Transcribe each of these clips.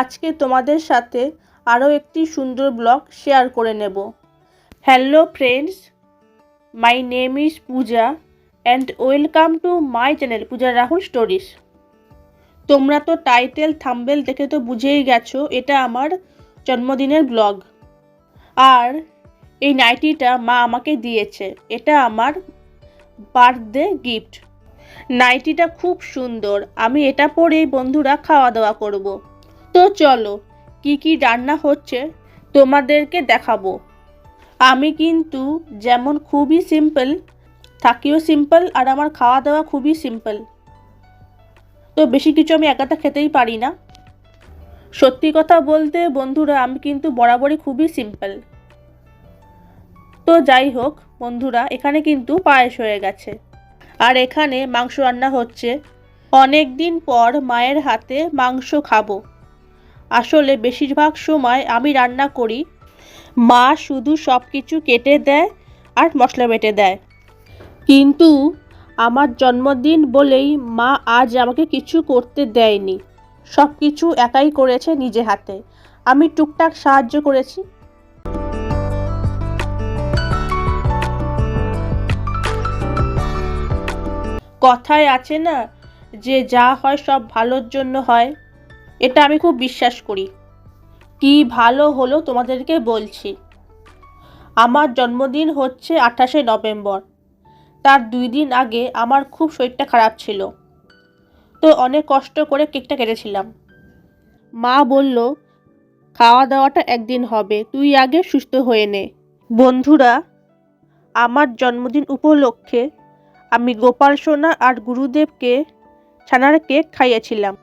আজকে তোমাদের সাথে আরও একটি সুন্দর ব্লগ শেয়ার করে নেব। Hello friends my name is Puja and welcome to my channel Puja Rahul stories তোমরা তো টাইটেল থাম্বেল দেখে তো বুঝেই গেছো, এটা আমার জন্মদিনের ব্লগ। আর এই নাইটিটা মা আমাকে দিয়েছে, এটা আমার বার্থডে গিফট নাইটিটা খুব সুন্দর, আমি এটা পরেই বন্ধুরা খাওয়া দাওয়া করব। তো চলো, কি কি রান্না হচ্ছে তোমাদেরকে দেখাবো। আমি কিন্তু যেমন খুবই সিম্পল থাকিও সিম্পল আর আমার খাওয়া দাওয়া খুবই সিম্পল তো বেশি কিছু আমি একাটা খেতেই পারি না। সত্যি কথা বলতে বন্ধুরা, আমি কিন্তু বরাবরই খুবই সিম্পল তো যাই হোক, বন্ধুরা, এখানে কিন্তু পায়েস হয়ে গেছে। আর এখানে মাংস রান্না হচ্ছে। অনেক দিন পর মায়ের হাতে মাংস খাব। আসলে বেশিরভাগ সময় আমি রান্না করি। মা শুধু সব কিছু কেটে দেয় আর মশলা বেটে দেয়। কিন্তু আমার জন্মদিন বলেই মা আজ আমাকে কিছু করতে দেয়নি। সব কিছু একাই করেছে নিজে হাতে। আমি টুকটাক সাহায্য করেছি। কথায় আছে না, যে যা হয় সব ভালোর জন্য হয়। এটা আমি খুব বিশ্বাস করি। কি ভালো হলো তোমাদেরকে বলছি। আমার জন্মদিন হচ্ছে আঠাশে নভেম্বর। তার দুই দিন আগে আমার খুব শরীরটা খারাপ ছিল। তো অনেক কষ্ট করে কেকটা কেটেছিলাম। মা বলল, খাওয়া দাওয়াটা একদিন হবে, তুই আগে সুস্থ হয়ে নে। বন্ধুরা, আমার জন্মদিন উপলক্ষে আমি গোপাল সোনা আর গুরুদেবকে ছানার কেক খাইয়েছিলাম।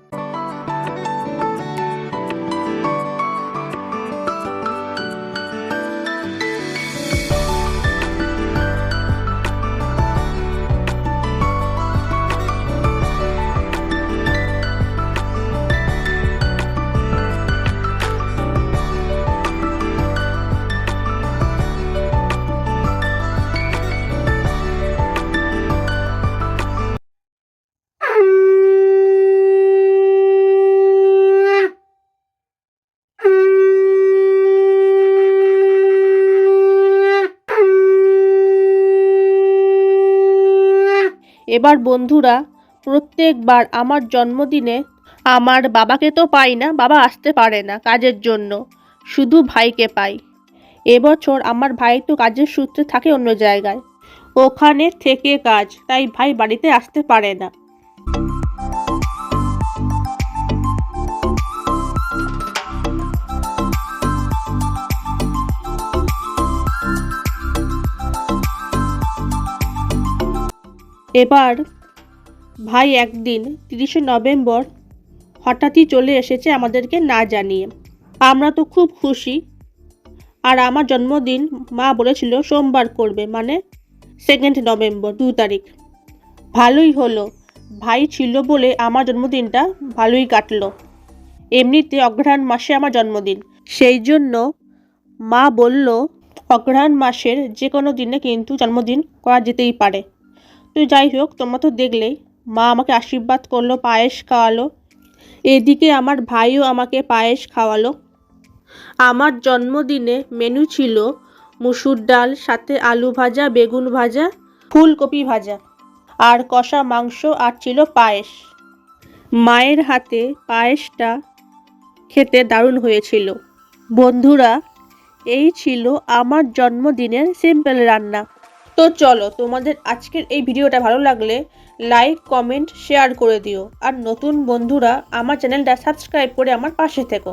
এবার বন্ধুরা, প্রত্যেকবার আমার জন্মদিনে আমার বাবাকে তো পাই না, বাবা আসতে পারে না কাজের জন্য, শুধু ভাইকে পাই। এবছর আমার ভাই তো কাজের সূত্রে থাকে অন্য জায়গায়, ওখানে থেকে কাজ, তাই ভাই বাড়িতে আসতে পারে না। এবার ভাই একদিন তিরিশে নভেম্বর হঠাৎই চলে এসেছে আমাদেরকে না জানিয়ে। আমরা তো খুব খুশি। আর আমার জন্মদিন মা বলেছিল সোমবার করবে মানে সেকেন্ড নভেম্বর, দু তারিখ। ভালোই হলো। ভাই ছিল বলে আমার জন্মদিনটা ভালোই কাটলো। এমনিতে অঘ্রাণ মাসে আমার জন্মদিন। সেই জন্য মা বলল, অঘ্রাণ মাসের যে কোনো দিনে কিন্তু জন্মদিন করা যেতেই পারে। তো যাই হোক, তোমরা তো দেখলেই। মা আমাকে আশীর্বাদ করল, পায়েস খাওয়ালো। এদিকে আমার ভাইও আমাকে পায়েস খাওয়ালো। আমার জন্মদিনে মেনু ছিল মুসুর ডাল, সাথে আলু ভাজা, বেগুন ভাজা, ফুলকপি ভাজা, আর কষা মাংস, আর ছিল পায়েস। মায়ের হাতে পায়েসটা খেতে দারুণ হয়েছিল। বন্ধুরা, এই ছিল আমার জন্মদিনের সিম্পল রান্না। তো চলো, তোমাদের আজকের এই ভিডিওটা ভালো লাগলে লাইক কমেন্ট শেয়ার করে দিও। আর নতুন বন্ধুরা আমার চ্যানেলটা সাবস্ক্রাইব করে আমার পাশে থেকো।